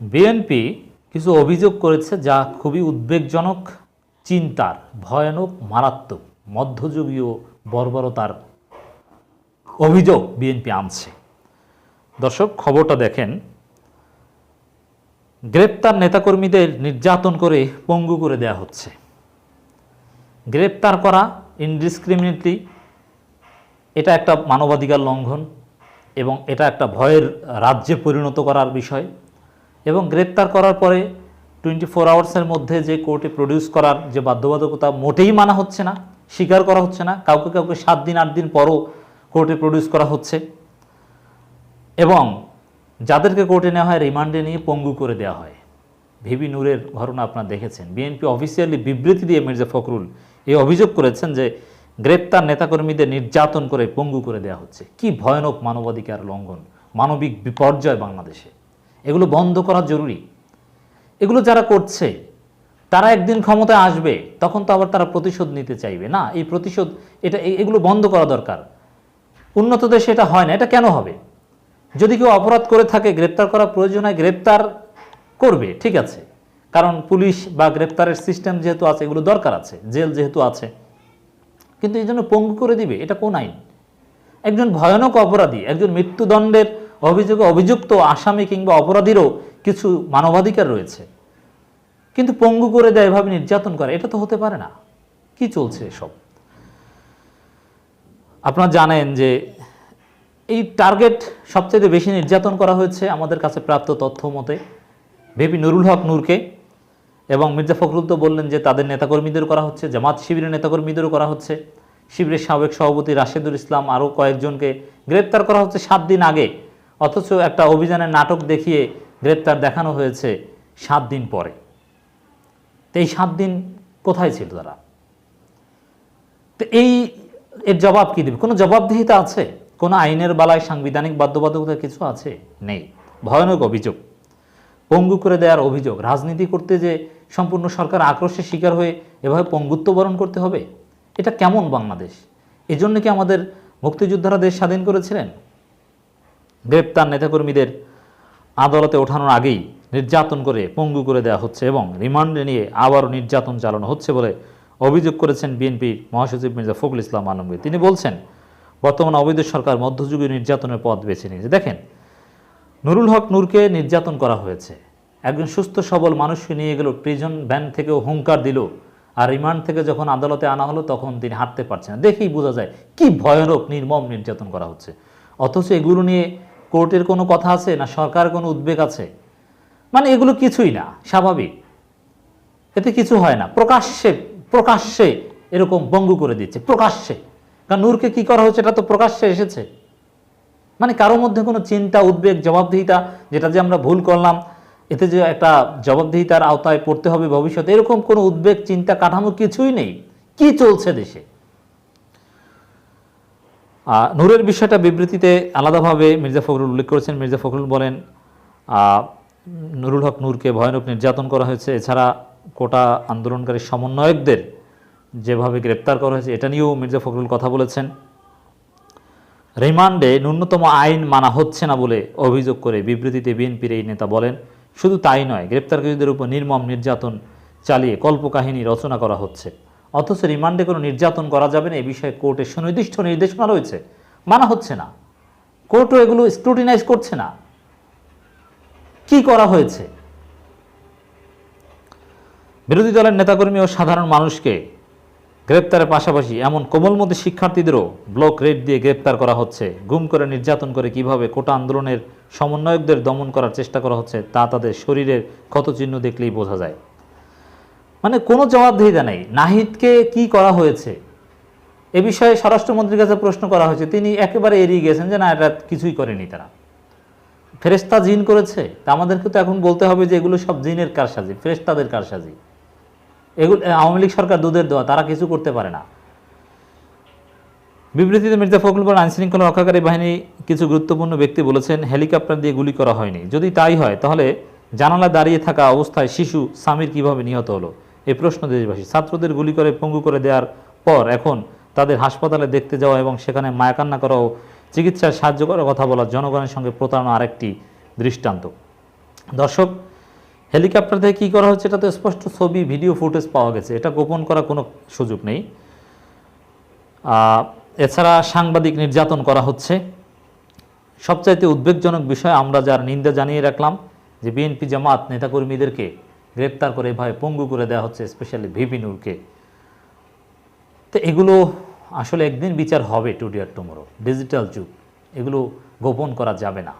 BNP কিছু অভিযোগ করেছে যা খুবই উদ্বেগজনক, চিন্তার, ভয়ানক, মারাত্মক, মধ্যযুগীয় বর্বরতার অভিযোগ বিএনপি আনছে। দর্শক, খবরটা দেখেন। গ্রেপ্তার নেতাকর্মীদের নির্যাতন করে পঙ্গু করে দেয়া হচ্ছে। গ্রেপ্তার করা ইনডিসক্রিমিনেটলি এটা একটা মানবাধিকার লঙ্ঘন এবং এটা একটা ভয়ের রাজ্যে পরিণত করার বিষয়। এবং গ্রেপ্তার করার পরে টোয়েন্টি ফোর আওয়ার্সের মধ্যে যে কোর্টে প্রডিউস করার যে বাধ্যবাধকতা মোটেই মানা হচ্ছে না, স্বীকার করা হচ্ছে না, কাউকে কাউকে সাত দিন, আট দিন পরও কোর্টে প্রডিউস করা হচ্ছে। এবং যাদেরকে কোর্টে নেওয়া হয়, রিমান্ডে নিয়ে পঙ্গু করে দেওয়া হয়। ভিবি নূরের ঘটনা আপনারা দেখেছেন। বিএনপি অফিসিয়ালি বিবৃতি দিয়ে মির্জা ফখরুল এই অভিযোগ করেছেন যে গ্রেপ্তার নেতাকর্মীদের নির্যাতন করে পঙ্গু করে দেওয়া হচ্ছে। কি ভয়ানক মানবাধিকার লঙ্ঘন, মানবিক বিপর্যয় বাংলাদেশে। এগুলো বন্ধ করা জরুরি। এগুলো যারা করছে, তারা একদিন ক্ষমতায় আসবে, তখন তো আবার তারা প্রতিশোধ নিতে চাইবে। না, এই প্রতিশোধ, এটা এগুলো বন্ধ করা দরকার। উন্নত দেশে এটা হয় না, এটা কেন হবে? যদি কেউ অপরাধ করে থাকে, গ্রেপ্তার করা প্রয়োজন হয়, গ্রেপ্তার করবে, ঠিক আছে। কারণ পুলিশ বা গ্রেপ্তারের সিস্টেম যেহেতু আছে, এগুলো দরকার আছে, জেল যেহেতু আছে। কিন্তু এই জন্য পঙ্গু করে দিবে, এটা কোন আইন? একজন ভয়ানক অপরাধী, একজন মৃত্যুদণ্ডের অভিযোগে অভিযুক্ত আসামি কিংবা অপরাধীরও কিছু মানবাধিকার রয়েছে। কিন্তু পঙ্গু করে দেয় এভাবে নির্যাতন করে, এটা তো হতে পারে না। কি চলছে এসব? আপনারা জানেন যে এই টার্গেট সবচেয়ে বেশি নির্যাতন করা হয়েছে আমাদের কাছে প্রাপ্ত তথ্য মতে ভিপি নুরুল হক নূরকে এবং মির্জা ফখরুল তো বললেন যে তাদের নেতাকর্মীদের করা হচ্ছে, জামাত শিবিরের নেতাকর্মীদেরও করা হচ্ছে। শিবিরের সাবেক সভাপতি রাশেদুল ইসলাম আরও কয়েকজনকে গ্রেপ্তার করা হচ্ছে সাত দিন আগে। অথচ একটা অভিযানের নাটক দেখিয়ে গ্রেপ্তার দেখানো হয়েছে সাত দিন পরে। তো এই সাত দিন কোথায় ছিল তারা? তো এই, এর জবাব কি দেবে? কোনো জবাবদিহিতা আছে? কোনো আইনের বালায় সাংবিধানিক বাধ্যবাধকতা কিছু আছে? নেই। ভয়ানক অভিযোগ। পঙ্গু করে দেওয়ার অভিযোগ। রাজনীতি করতে যে সম্পূর্ণ সরকার আক্রোশের শিকার হয়ে এভাবে পঙ্গুত্ব বরণ করতে হবে? এটা কেমন বাংলাদেশ? এজন্য কি আমাদের মুক্তিযোদ্ধারা দেশ স্বাধীন করেছিলেন? গ্রেপ্তার নেতাকর্মীদের আদালতে ওঠানোর আগেই নির্যাতন করে পঙ্গু করে দেওয়া হচ্ছে এবং রিমান্ডে নিয়ে আবারও নির্যাতন চালানো হচ্ছে বলে অভিযোগ করেছেন বিএনপির মহাসচিব মির্জা ফখরুল ইসলাম আলমগীর। তিনি বলছেন, বর্তমান অবৈধ সরকার মধ্যযুগীয় নির্যাতনের পথ বেছে নিয়েছে। দেখেন, নুরুল হক নূরকে নির্যাতন করা হয়েছে। একজন সুস্থ, সবল মানুষকে নিয়ে গেল প্রিজন, ভ্যান থেকেও হুঙ্কার দিল আর রিমান্ড থেকে যখন আদালতে আনা হলো তখন তিনি হাঁটতে পারছেন দেখেই বোঝা যায় কি ভয়ানক, নির্মম নির্যাতন করা হচ্ছে। অথচ এগুলো নিয়ে কোর্টের কোনো কথা আছে না সরকারের কোনো উদ্বেগ আছে? মানে এগুলো কিছুই না, স্বাভাবিক। এতে কিছু হয় না। প্রকাশ্যে প্রকাশ্যে এরকম বঙ্গ করে দিচ্ছে, প্রকাশ্যে। কারণ নূরকে কি করা হচ্ছে এটা তো প্রকাশ্যে এসেছে। মানে কারোর মধ্যে কোনো চিন্তা, উদ্বেগ, জবাবদিহিতা, যেটা যে আমরা ভুল করলাম, এতে যে একটা জবাবদিহিতার আওতায় পড়তে হবে ভবিষ্যতে, এরকম কোনো উদ্বেগ, চিন্তা, কাঠামো কিছুই নেই। কি চলছে দেশে? নূরের বিষয়টা বিবৃতিতে আলাদাভাবে মির্জা ফখরুল উল্লেখ করেছেন। মির্জা ফখরুল বলেন নুরুল হক নূরকে ভয়ানক নির্যাতন করা হয়েছে। এছাড়া কোটা আন্দোলনকারী সমন্বয়কদের যেভাবে গ্রেপ্তার করা হয়েছে, এটা নিয়েও মির্জা ফখরুল কথা বলেছেন। রিমান্ডে ন্যূনতম আইন মানা হচ্ছে না বলে অভিযোগ করে বিবৃতিতে বিএনপির এই নেতা বলেন, শুধু তাই নয়, গ্রেপ্তারকারীদের উপর নির্মম নির্যাতন চালিয়ে কল্পকাহিনী রচনা করা হচ্ছে। অথচ রিমান্ডে কোনো নির্যাতন করা যাবে না, এ বিষয়ে কোর্টের সুনির্দিষ্ট নির্দেশনা রয়েছে। মানা হচ্ছে না। কোর্টও এগুলো স্ক্রুটিনাইজ করছে না। কি করা হয়েছে? বিরোধী দলের নেতাকর্মী ও সাধারণ মানুষকে গ্রেপ্তারের পাশাপাশি এমন কোমলমতি শিক্ষার্থীদেরও ব্লক রেড দিয়ে গ্রেপ্তার করা হচ্ছে। গুম করে নির্যাতন করে কীভাবে কোটা আন্দোলনের সমন্বয়কদের দমন করার চেষ্টা করা হচ্ছে, তা তাদের শরীরের ক্ষতচিহ্ন দেখলেই বোঝা যায়। মানে কোনো জবাবদিহিতা নেই। নাহিদকে কি করা হয়েছে? এ বিষয়ে স্বরাষ্ট্রমন্ত্রীর কাছে প্রশ্ন করা হয়েছে। তিনি একেবারে এড়িয়ে গেছেন যে না, এটা কিছুই করেনি তারা। ফেরেস্তা জিন করেছে? তা আমাদেরকে তো এখন বলতে হবে যে এগুলো সব জিনের কারসাজি ফেরেস্তাদের কারসাজি। এগুলো আওয়ামী লীগ সরকার দুধের দেওয়া তারা কিছু করতে পারে না। বিবৃতিতে মির্জা ফখরুল বলেন, আইনশৃঙ্খলা রক্ষাকারী বাহিনী কিছু গুরুত্বপূর্ণ ব্যক্তি বলেছেন, হেলিকপ্টার দিয়ে গুলি করা হয়নি। যদি তাই হয়, তাহলে জানালা দাঁড়িয়ে থাকা অবস্থায় শিশু সামির কীভাবে নিহত হলো? এই প্রশ্ন দেশবাসী। ছাত্রদের গুলি করে, পঙ্গু করে দেওয়ার পর এখন তাদের হাসপাতালে দেখতে যাওয়া এবং সেখানে মায়াকান্না করা ও চিকিৎসায় সাহায্য করার কথা বলা জনগণের সঙ্গে প্রতারণা আরেকটি দৃষ্টান্ত। দর্শক, হেলিকপ্টার থেকে কী করা হচ্ছে এটা তো স্পষ্ট ছবি, ভিডিও ফুটেজ পাওয়া গেছে। এটা গোপন করার কোনো সুযোগ নেই। এছাড়া সাংবাদিক নির্যাতন করা হচ্ছে। সবচাইতে উদ্বেগজনক বিষয় আমরা যার নিন্দা জানিয়ে রাখলাম যে বিএনপি জামাত নেতাকর্মীদেরকে গ্রেপ্তার করে এভাবে পঙ্গু করে দেওয়া হচ্ছে স্পেশালি ভিপি নূরকে। তো এগুলো আসলে একদিন বিচার হবে টুডে আর টুমোরো। ডিজিটাল যুগ, এগুলো গোপন করা যাবে না।